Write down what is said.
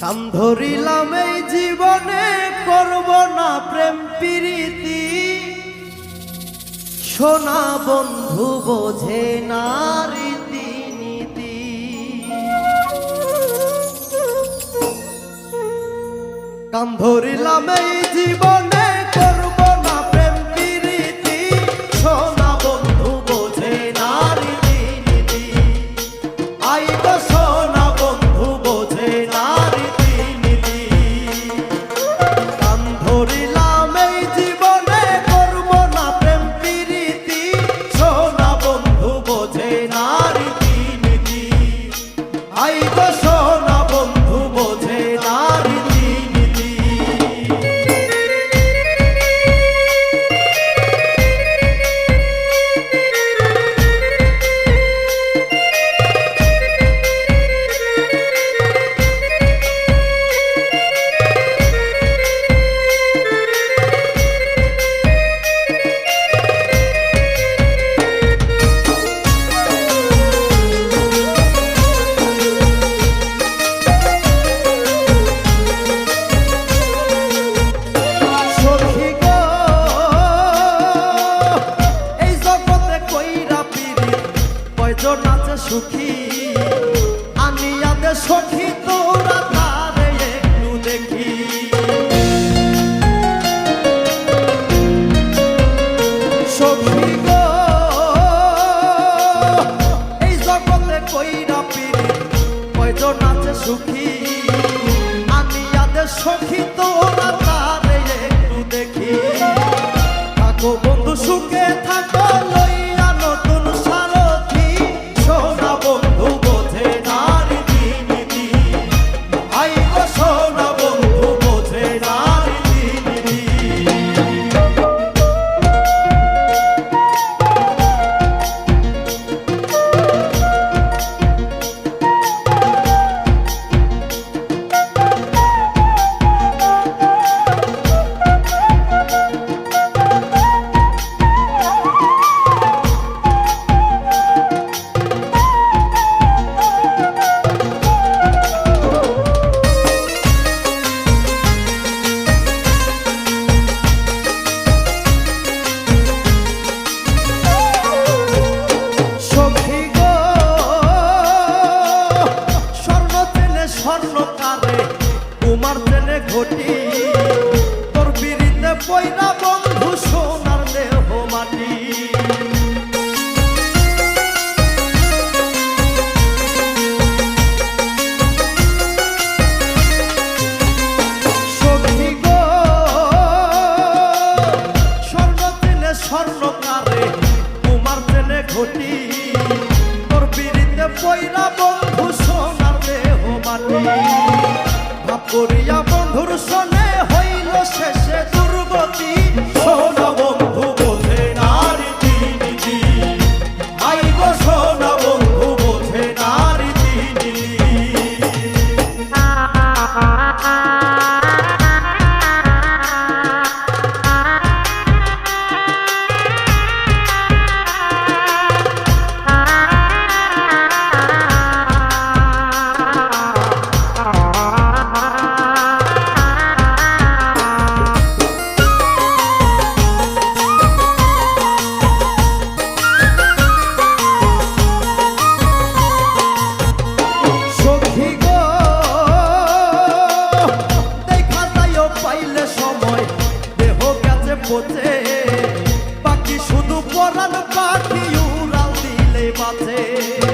কাম ধরিলাম এই জীবনে, করব না প্রেম প্রীতি। সোনা বন্ধু বোঝে না রীতিনীতি কাম ধরিলাম এই সুখী। আমি আনিয়াতে সখী ঘটে রাখি উড়াল দিলে বাঁচে।